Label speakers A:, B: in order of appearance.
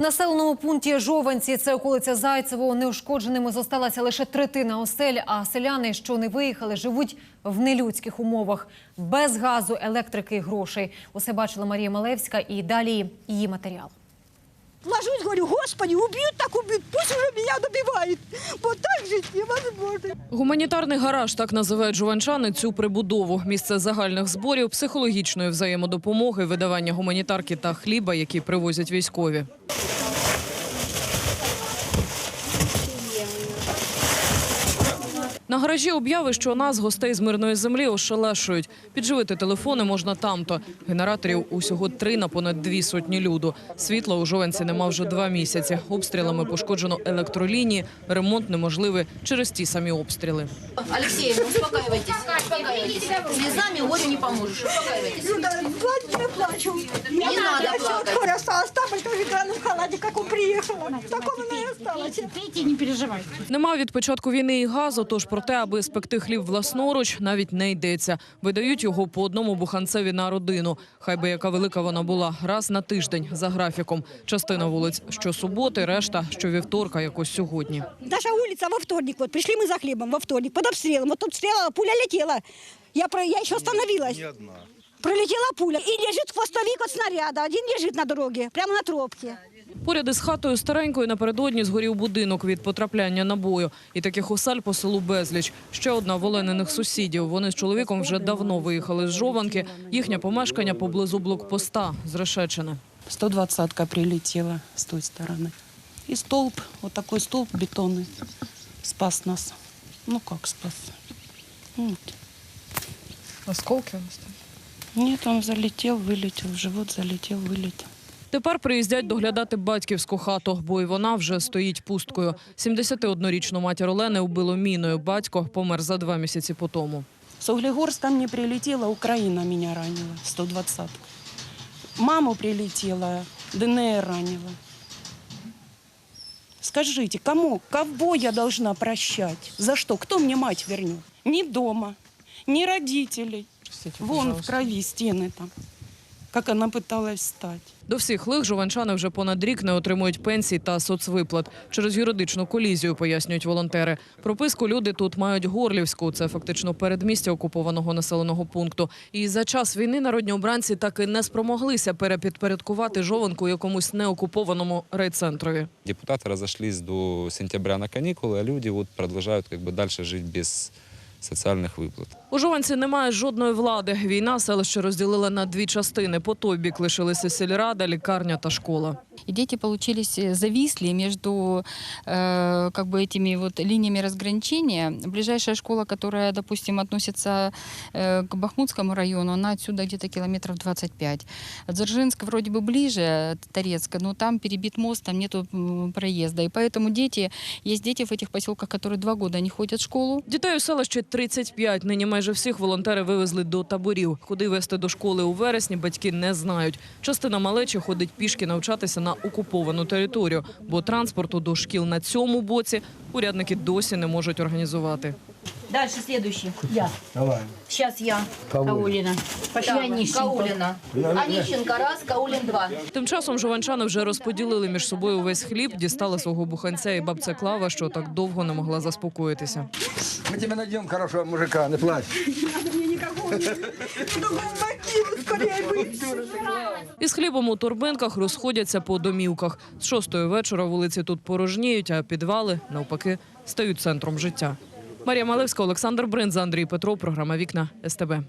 A: В населеному пункті Жованці, це околиця Зайцевого, неушкодженими зосталася лише третина осель, а селяни, що не виїхали, живуть в нелюдських умовах, без газу, електрики і грошей. Усе бачила Марія Малевська і далі її матеріал.
B: Ложусь, говорю, господи, убьют так убьют, пусть уже меня добивают. Вот так жить невозможно.
C: Гуманітарний гараж так називають жуванчани цю прибудову. Місце загальних зборів, психологічної взаємодопомоги, видавання гуманітарки та хліба, які привозять військові. Гаражі обяви, що нас, гостей з мирної землі, ошелешують. Підживити телефони можна там-то. Генераторів усього три на понад дві сотні люду. Світла у Жовенці нема вже два місяці. Обстрілами пошкоджено електролінії. Ремонт неможливий через ті самі обстріли.
D: Алексей, ну. Успокаивайтесь. Слезами горю не поможешь. Успокаивайтесь.
B: Ну плачу, плачу. Не
D: надо
B: я
D: плакать.
B: все горе осталось. В он приехала. В таком она и осталась.
E: Пейте, не переживайте.
C: Нема від початку війни і газу, тож про те, аби спекти хліб власноруч, навіть не йдеться. Видають його по одному буханцеві на родину. Хай би яка велика вона була, раз на тиждень за графіком. Частина вулиць щосуботи, решта щовівторка, якось сьогодні.
B: Наша улица во вторник, вот пришли мы за хлебом во вторник, под обстрелом. Вот тут стрела, пуля летела. Я, про, я еще остановилась. Пролетела пуля. И лежит хвостовик от снаряда. Один лежит на дороге, прямо на тропке.
C: Поряд із хатою старенькою напередодні згорів будинок від потрапляння набою. І таких осель по селу безліч. Ще одна в Олениних сусідів. Вони з чоловіком вже давно виїхали з Жованки. Їхнє помешкання поблизу блокпоста з Решечини.
F: 120-ка прилетела с той стороны. И столб, вот такой столб бетонный, спас нас. Ну как спас? Вот.
C: Осколки у нас там.
F: Нет, он залетел, вылетел, в живот залетел, вылетел.
C: Тепер приїздять доглядати батьківську хату, бо і вона вже стоїть пусткою. 71-річну матір Олени вбило міною. Батько помер за два місяці по тому.
F: С Углегорска мне прилетела, Украина меня ранила, 120 Маму прилетела, ДНР ранила. Скажите, кому, кого я должна прощать? За что? Кто мне мать вернет? Ни дома, ни родителей. Вон в крови стены там Как она пыталась встать.
C: До всіх лих жуванчани вже понад рік не отримують пенсій та соцвиплат. Через юридичну колізію, пояснюють волонтери. Прописку люди тут мають Горлівську. Це фактично передмістя окупованого населеного пункту. І за час війни народні обранці так і не спромоглися перепідпорядкувати жованку якомусь неокупованому райцентрові.
G: Депутаты разошлись до сентября на каникулы, а люди вот продолжают как бы дальше жить без социальных выплат.
C: У Жованці немає жодної влади. Війна селище розділила на дві частини. По той бік лишилися сільрада, лікарня та школа.
E: И дети получились, э, зависли между э, как бы этими вот линиями разграничения. Ближайшая школа, которая, допустим, относится э, к Бахмутскому району, она отсюда где-то километров 25. Дзержинск вроде бы ближе, Торецка, но там перебит мост, там нету м, проезда. И поэтому дети, есть дети в этих поселках, которые два года не ходят в школу.
C: Дітей у селищі 35. Нині майже всіх волонтери вивезли до таборів. Куди вести до школи у вересні, батьки не знають. Частина малечі ходить пішки навчатися на окуповану територію, бо транспорту до шкіл на цьому боці урядники досі не можуть організувати.
H: Дальше следующий. Я. Давай. Сейчас я. Каулина. Пошли Онищенко.
D: Каулина. Онищенко раз, Каулин два.
C: Тим часом жуванчани вже розподілили між собою увесь хліб, дістали свого буханця і бабця Клава, що так довго не могла заспокоїтися.
I: Мы тебе найдем хорошего мужика, не плачь.
B: Бы.
C: Із хлібом у торбинках розходяться по домівках. З шостої вечора вулиці тут порожніють, а підвали, навпаки, стають центром життя. Марія Малевська, Олександр Бринза, Андрій Петров. Програма Вікна СТБ.